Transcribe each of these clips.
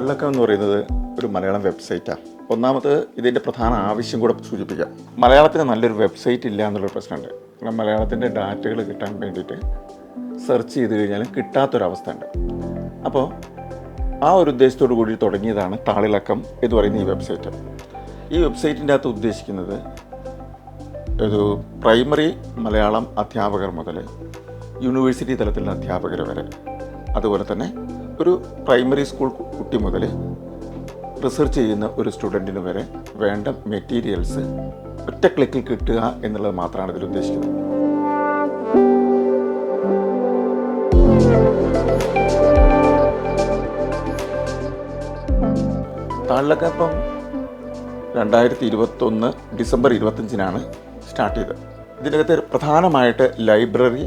താളിലക്കം എന്ന് പറയുന്നത് ഒരു മലയാളം വെബ്സൈറ്റാണ് ഒന്നാമത് ഇതിന്റെ പ്രധാന ആവശ്യം കൂടെ സൂചിപ്പിക്കാം. മലയാളത്തിന് നല്ലൊരു വെബ്സൈറ്റ് ഇല്ല എന്നുള്ളൊരു പ്രശ്നമുണ്ട്. കാരണം മലയാളത്തിന്റെ ഡാറ്റകൾ കിട്ടാൻ വേണ്ടിയിട്ട് സെർച്ച് ചെയ്ത് കഴിഞ്ഞാലും കിട്ടാത്തൊരവസ്ഥ ഉണ്ട് അപ്പോൾ ആ ഒരു ഉദ്ദേശത്തോടു കൂടി തുടങ്ങിയതാണ് താളിളക്കം എന്ന് പറയുന്ന ഈ വെബ്സൈറ്റ്. ഈ വെബ്സൈറ്റിന്റെ അകത്ത് ഉദ്ദേശിക്കുന്നത് ഒരു പ്രൈമറി മലയാളം അധ്യാപകർ മുതൽ യൂണിവേഴ്സിറ്റി തലത്തിലുള്ള അധ്യാപകർ വരെ. അതുപോലെ തന്നെ ഒരു പ്രൈമറി സ്കൂൾ കുട്ടി മുതൽ റിസർച്ച് ചെയ്യുന്ന ഒരു സ്റ്റുഡന്റിന് വരെ വേണ്ട മെറ്റീരിയൽസ് ഒറ്റ ക്ലിക്കിൽ കിട്ടുക എന്നുള്ളത് മാത്രമാണ് ഇതിൽ ഉദ്ദേശിക്കുന്നത്. താളിലൊക്കെ ഇപ്പം രണ്ടായിരത്തി ഇരുപത്തൊന്ന് ഡിസംബർ ഇരുപത്തഞ്ചിനാണ് സ്റ്റാർട്ട് ചെയ്തത്. ഇതിനകത്ത് പ്രധാനമായിട്ട് ലൈബ്രറി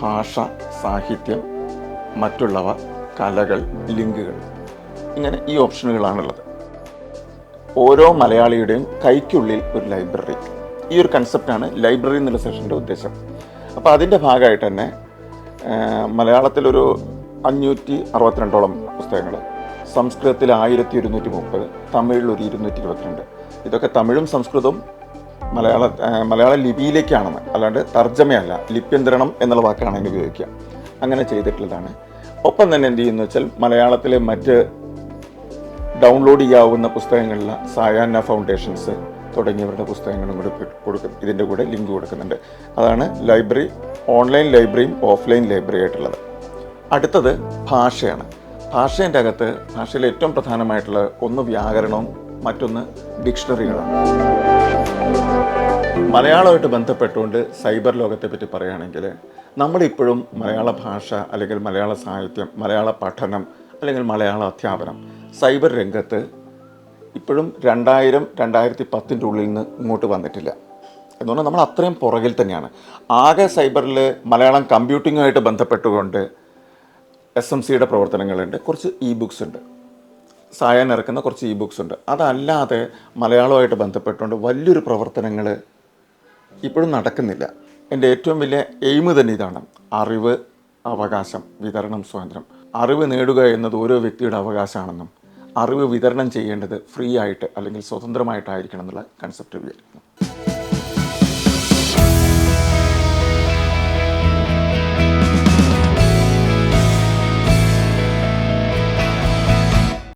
ഭാഷ സാഹിത്യം മറ്റുള്ളവ കലകൾ ലിങ്കുകൾ. ഇങ്ങനെ ഈ ഓപ്ഷനുകളാണുള്ളത്. ഓരോ മലയാളിയുടെയും കൈക്കുള്ളിൽ ഒരു ലൈബ്രറി. ഈ ഒരു കൺസെപ്റ്റാണ് ലൈബ്രറി എന്നുള്ള സെഷന്റെ ഉദ്ദേശം. അപ്പോൾ അതിന്റെ ഭാഗമായിട്ട് തന്നെ മലയാളത്തിലൊരു അഞ്ഞൂറ്റി അറുപത്തിരണ്ടോളം പുസ്തകങ്ങൾ സംസ്കൃതത്തിൽ ആയിരത്തി ഒരുന്നൂറ്റി മുപ്പത് തമിഴിൽ ഒരു ഇരുന്നൂറ്റി ഇരുപത്തിരണ്ട് ഇതൊക്കെ തമിഴും സംസ്കൃതവും മലയാള മലയാള ലിപിയിലേക്കാണെന്ന്. അല്ലാണ്ട് തർജമയല്ല ലിപ്യന്തരണം എന്നുള്ള വാക്കാണ് അതിന് ഉപയോഗിക്കുക. അങ്ങനെ ചെയ്തിട്ടുള്ളതാണ് ഒപ്പം തന്നെ എന്ത് ചെയ്യുന്നു വെച്ചാൽ മലയാളത്തിലെ മറ്റ് ഡൗൺലോഡ് ചെയ്യാവുന്ന പുസ്തകങ്ങളിലെ സായാഹ്ന ഫൗണ്ടേഷൻസ് തുടങ്ങിയവരുടെ പുസ്തകങ്ങളും കൂടെ കൊടുക്കും. ഇതിന്റെ കൂടെ ലിങ്ക് കൊടുക്കുന്നുണ്ട്. അതാണ് ലൈബ്രറി ഓൺലൈൻ ലൈബ്രറിയും ഓഫ്ലൈൻ ലൈബ്രറി ആയിട്ടുള്ളത്. അടുത്തത് ഭാഷയാണ്. ഭാഷേന്റെ അകത്ത് ഭാഷയിലെ ഏറ്റവും പ്രധാനമായിട്ടുള്ള ഒന്ന് വ്യാകരണവും മറ്റൊന്ന് ഡിക്ഷണറികളാണ് മലയാളമായിട്ട് ബന്ധപ്പെട്ടുകൊണ്ട് സൈബർ ലോകത്തെ പറ്റി പറയുകയാണെങ്കിൽ നമ്മളിപ്പോഴും മലയാള ഭാഷ അല്ലെങ്കിൽ മലയാള സാഹിത്യം മലയാള പഠനം അല്ലെങ്കിൽ മലയാള അധ്യാപനം സൈബർ രംഗത്ത് ഇപ്പോഴും രണ്ടായിരം രണ്ടായിരത്തി പത്തിന്റെ ഉള്ളിൽ നിന്ന് ഇങ്ങോട്ട് വന്നിട്ടില്ല. എന്ന് പറഞ്ഞാൽ നമ്മൾ അത്രയും പുറകിൽ തന്നെയാണ്. ആകെ സൈബറിൽ മലയാളം കമ്പ്യൂട്ടിങ്ങുമായിട്ട് ബന്ധപ്പെട്ടുകൊണ്ട് എസ് എം സിയുടെ പ്രവർത്തനങ്ങളുണ്ട്. കുറച്ച് ഇ ബുക്സ് ഉണ്ട്. സായാൻ ഇറക്കുന്ന കുറച്ച് ഇ ബുക്സ് ഉണ്ട്. അതല്ലാതെ മലയാളമായിട്ട് ബന്ധപ്പെട്ടുകൊണ്ട് വലിയൊരു പ്രവർത്തനങ്ങൾ ഇപ്പോഴും നടക്കുന്നില്ല. എന്റെ ഏറ്റവും വലിയ എയിം തന്നെ ഇതാണ്. അറിവ് അവകാശം വിതരണം സ്വാതന്ത്ര്യം. അറിവ് നേടുക എന്നത് ഓരോ വ്യക്തിയുടെ അവകാശമാണെന്നും അറിവ് വിതരണം ചെയ്യേണ്ടത് ഫ്രീ ആയിട്ട് അല്ലെങ്കിൽ സ്വതന്ത്രമായിട്ടായിരിക്കണം എന്നുള്ള കൺസെപ്റ്റ് വിചാരിക്കുന്നു.